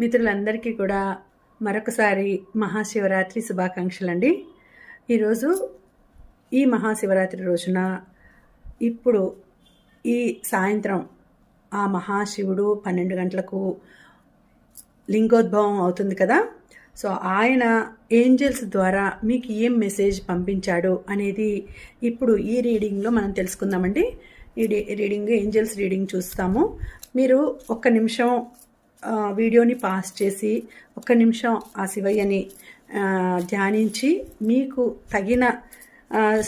మిత్రులందరికీ కూడా మరొకసారి మహాశివరాత్రి శుభాకాంక్షలు అండి ఈరోజు ఈ మహాశివరాత్రి రోజున ఇప్పుడు ఈ సాయంత్రం ఆ మహాశివుడు పన్నెండు గంటలకు లింగోద్భవం అవుతుంది కదా. సో ఆయన ఏంజల్స్ ద్వారా మీకు ఏం మెసేజ్ పంపించాడు అనేది ఇప్పుడు ఈ రీడింగ్లో మనం తెలుసుకుందామండి. ఈ రీడింగ్ ఏంజల్స్ రీడింగ్ చూస్తాము. మీరు ఒక్క నిమిషం వీడియోని పాస్ చేసి ఒక్క నిమిషం ఆ శివయ్యని ధ్యానించి మీకు తగిన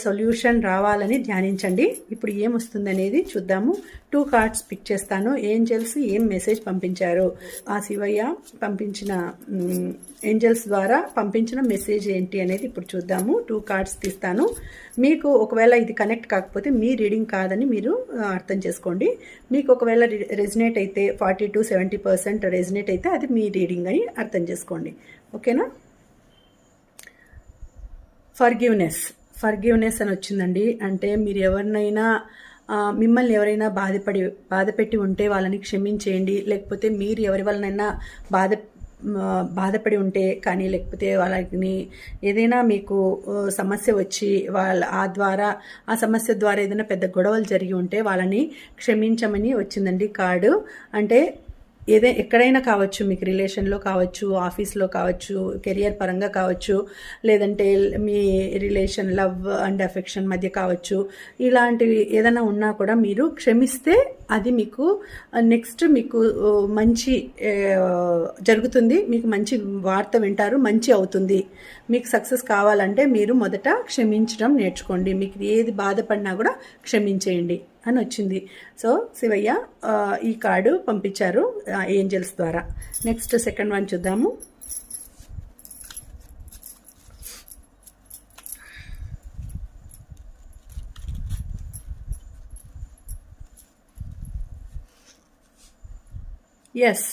సొల్యూషన్ రావాలని ధ్యానించండి. ఇప్పుడు ఏమొస్తుంది అనేది చూద్దాము. టూ కార్డ్స్ పిక్ చేస్తాను. ఏంజల్స్ ఏం మెసేజ్ పంపించారు? ఆ శివయ్య పంపించిన ఏంజల్స్ ద్వారా పంపించిన మెసేజ్ ఏంటి అనేది ఇప్పుడు చూద్దాము. టూ కార్డ్స్ తీస్తాను. మీకు ఒకవేళ ఇది కనెక్ట్ కాకపోతే మీ రీడింగ్ కాదని మీరు అర్థం చేసుకోండి. మీకు ఒకవేళ రెజినేట్ అయితే ఫార్టీ టు సెవెంటీ పర్సెంట్ రెజినేట్ అయితే అది మీ రీడింగ్ అని అర్థం చేసుకోండి. ఓకేనా ఫర్గివ్నెస్ ఫర్గివ్నెస్ అని వచ్చిందండి. అంటే మీరు ఎవరినైనా మిమ్మల్ని ఎవరైనా బాధపడి బాధపెట్టి ఉంటే వాళ్ళని క్షమించేయండి. లేకపోతే మీరు ఎవరి వలనైనా బాధ బాధపడి ఉంటే కానీ లేకపోతే వాళ్ళని ఏదైనా మీకు సమస్య వచ్చి వాళ్ళ ఆ ద్వారా ఆ సమస్య ద్వారా ఏదైనా పెద్ద గొడవలు జరిగి ఉంటే వాళ్ళని క్షమించమని వచ్చిందండి కార్డు. అంటే ఏదే ఎక్కడైనా కావచ్చు మీకు రిలేషన్లో కావచ్చు ఆఫీస్లో కావచ్చు కెరియర్ పరంగా కావచ్చు లేదంటే మీ రిలేషన్ లవ్ అండ్ అఫెక్షన్ మధ్య కావచ్చు ఇలాంటివి ఏదైనా ఉన్నా కూడా మీరు క్షమిస్తే అది మీకు నెక్స్ట్ మీకు మంచి జరుగుతుంది. మీకు మంచి వార్త వింటారు మంచి అవుతుంది. మీకు సక్సెస్ కావాలంటే మీరు మొదట క్షమించడం నేర్చుకోండి. మీకు ఏది బాధపడినా కూడా క్షమించేయండి అని వచ్చింది. సో శివయ్య ఈ కార్డు పంపించారు ఏంజల్స్ ద్వారా. నెక్స్ట్ సెకండ్ వన్ చూద్దాము. ఎస్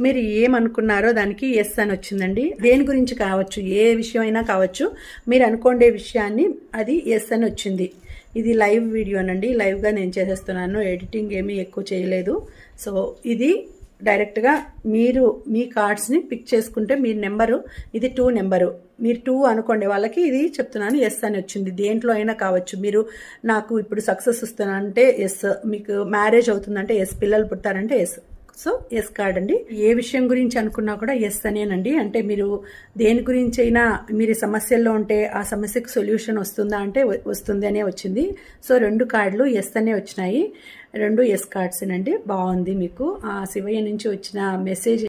మీరు ఏమనుకున్నారో దానికి ఎస్ అని వచ్చిందండి. దేని గురించి కావచ్చు ఏ విషయం అయినా కావచ్చు మీరు అనుకోండే విషయాన్ని అది ఎస్ అని వచ్చింది. ఇది లైవ్ వీడియోనండి. లైవ్గా నేను చేసేస్తున్నాను. ఎడిటింగ్ ఏమీ ఎక్కువ చేయలేదు. సో ఇది డైరెక్ట్గా మీరు మీ కార్డ్స్ని పిక్ చేసుకుంటే మీ నెంబరు ఇది టూ నెంబరు మీరు టూ అనుకోండి వాళ్ళకి ఇది చెప్తున్నాను ఎస్ అని వచ్చింది. దేంట్లో అయినా కావచ్చు. మీరు నాకు ఇప్పుడు సక్సెస్ వస్తానంటే ఎస్ మీకు మ్యారేజ్ అవుతుందంటే ఎస్ పిల్లలు పుట్టారంటే ఎస్ సో ఎస్ కార్డ్ అండి. ఏ విషయం గురించి అనుకున్నా కూడా ఎస్ అనేనండి. అంటే మీరు దేని గురించి అయినా మీరు సమస్యల్లో ఉంటే ఆ సమస్యకు సొల్యూషన్ వస్తుందా అంటే వస్తుంది అనే వచ్చింది. సో రెండు కార్డులు ఎస్ అనే వచ్చినాయి. రెండు ఎస్ కార్డ్స్ అండి బాగుంది మీకు. ఆ శివయ్య నుంచి వచ్చిన మెసేజ్